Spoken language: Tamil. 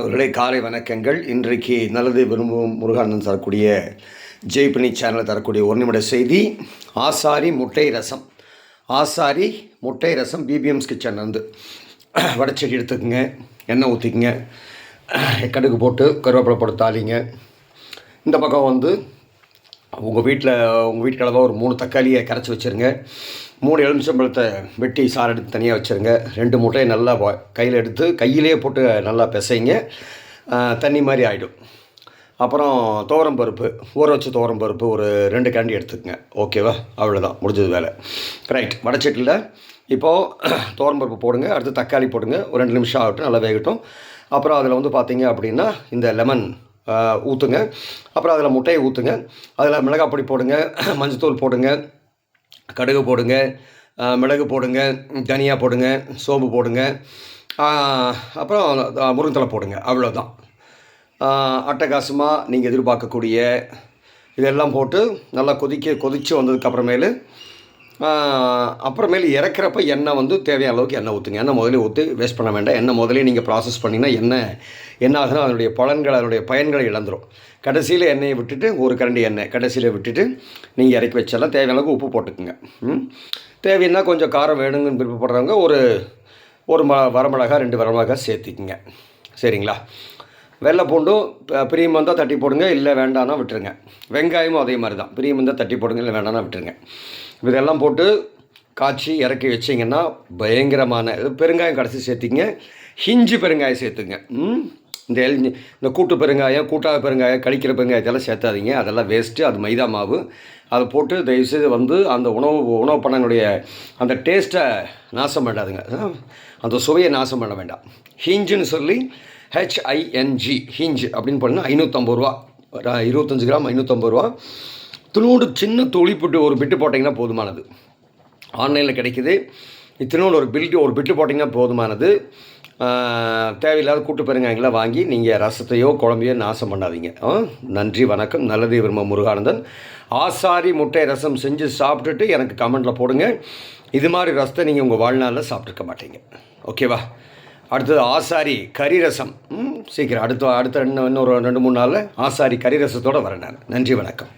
அவர்களே காலை வணக்கங்கள். இன்றைக்கு நல்லது விரும்பும் முருகானந்தன் தரக்கூடிய ஜெய்பனி சேனலில் தரக்கூடிய ஒரு நிமிட செய்தி ஆசாரி முட்டை ரசம். ஆசாரி முட்டை ரசம் பிபிஎம்ஸ் கிச்சன் வந்து வடச்செடி எடுத்துக்கோங்க எண்ணெய் ஊற்றிக்குங்க கடுகு போட்டு கருவேப்பிலை போட்டு தாளிங்க. இந்த பக்கம் வந்து உங்கள் வீட்டில் உங்கள் வீட்டுக்கு அளவாக ஒரு மூணு தக்காளியை கரைச்சி வச்சுருங்க. மூணு எலுமிச்சம்பழத்தை வெட்டி சாறு எடுத்து தனியாக வச்சுருங்க. ரெண்டு மூட்டையை நல்லா கையில் எடுத்து கையிலேயே போட்டு நல்லா பிசைங்க. தண்ணி மாதிரி ஆகிடும் அப்புறம் துவரம் பருப்பு ஊற வச்ச துவரம் பருப்பு ஒரு ரெண்டு கேண்டி எடுத்துக்கங்க. ஓகேவா? அவ்வளோதான் முடிஞ்சது வேலை. ரைட் வடச்சட்டியில் இப்போது துவரம் பருப்பு போடுங்க அடுத்து தக்காளி போடுங்க. ஒரு ரெண்டு நிமிஷம் ஆகட்டும் நல்லா வேகட்டும். அப்புறம் அதில் வந்து பார்த்தீங்க அப்படின்னா இந்த லெமன் ஊற்றுங்க அப்புறம் அதில் முட்டையை ஊற்றுங்க அதில் மிளகாய் பொடி போடுங்க மஞ்சத்தூள் போடுங்க கடுகு போடுங்க மிளகு போடுங்க தனியா போடுங்க சோம்பு போடுங்க அப்புறம் முருங்கத்தலை போடுங்க. அவ்வளோதான் அட்டகாசமாக நீங்கள் எதிர்பார்க்கக்கூடிய இதெல்லாம் போட்டு நல்லா கொதிக்க கொதித்து வந்ததுக்கப்புறமேலு அப்புறமேலு இறக்குறப்ப எண்ணெய் வந்து தேவையான அளவுக்கு எண்ணெய் ஊற்றுங்க எண்ணெய் முதலே ஊற்றி வேஸ்ட் பண்ண வேண்டாம். எண்ணெய் முதலே நீங்கள் ப்ராசஸ் பண்ணிங்கன்னா எண்ணெய் என்ன ஆகுதுன்னா அதனுடைய பலன்கள் அதனுடைய பயன்களை இழந்துரும். கடைசியில் எண்ணெயை விட்டுட்டு ஒரு கரண்டி எண்ணெய். கடைசியில் விட்டுட்டு நீங்கள் இறக்கி வச்சாலும் தேவையான அளவுக்கு உப்பு போட்டுக்குங்க. தேவைன்னா கொஞ்சம் காரம் வேணுங்கன்னு விருப்பப்படுறவங்க ஒரு ஒரு ம வரமிளகா ரெண்டு வரமிளகா சேர்த்திக்குங்க. சரிங்களா? வெள்ளை பூண்டும் பிரியம் வந்தால் தட்டி போடுங்க இல்லை வேண்டாம்னா விட்டுருங்க. வெங்காயமும் அதே மாதிரி தான். பிரியம் வந்தால் தட்டி போடுங்க இல்லை வேண்டாம்னா விட்டுருங்க. இதெல்லாம் போட்டு காய்ச்சி இறக்கி வச்சிங்கன்னா பயங்கரமான இது பெருங்காயம் கடைசி சேர்த்திங்க ஹிஞ்சி பெருங்காயம் சேர்த்துங்க இந்த எல் இந்த கூட்டு பெருங்காயம் கூட்டாக பெருங்காயம் கழிக்கிற பெருங்காயத்தெல்லாம் சேர்த்தாதீங்க. அதெல்லாம் வேஸ்ட்டு அது மைதா மாவு. அதை போட்டு தயவுசெய்து வந்து அந்த உணவு உணவு பண்ணனுடைய அந்த டேஸ்ட்டை நாசம் பண்ணாதுங்க. அந்த சுவையை நாசம் பண்ண வேண்டாம். ஹிஞ்சுன்னு சொல்லி ஹெச்ஐஎன்ஜி ஹிஞ்ச் அப்படின்னு பண்ணால் ஐநூற்றம்பது ரூபா. இருபத்தஞ்சி இருபத்தஞ்சு கிராம் ஐநூற்றம்பது ரூபா. இத்தினோடு சின்ன துளி ஒரு பிட்டு போட்டிங்கன்னா போதுமானது. ஆன்லைனில் கிடைக்குது. இத்தினோடு ஒரு பில்ட்டு ஒரு பிட்டு போட்டிங்கன்னா போதுமானது. தேவையில்லாத கூட்டு பெருங்காயங்களை வாங்கி நீங்கள் ரசத்தையோ குழம்பையோ நாசம் பண்ணாதீங்க. ஆ? நன்றி வணக்கம். நல்லது விரும்ப முருகானந்தன். ஆசாரி முட்டை ரசம் செஞ்சு சாப்பிட்டுட்டு எனக்கு கமெண்டில் போடுங்க. இது மாதிரி ரசத்தை நீங்கள் உங்கள் வாழ்நாளில் சாப்பிட்ருக்க மாட்டீங்க. ஓகேவா? அடுத்தது ஆசாரி கரிரசம். ம், சீக்கிரம் அடுத்த அடுத்த இன்னும் இன்னொரு ரெண்டு மூணு நாளில் ஆசாரி கரிரசத்தோடு வரேன் நான். நன்றி வணக்கம்.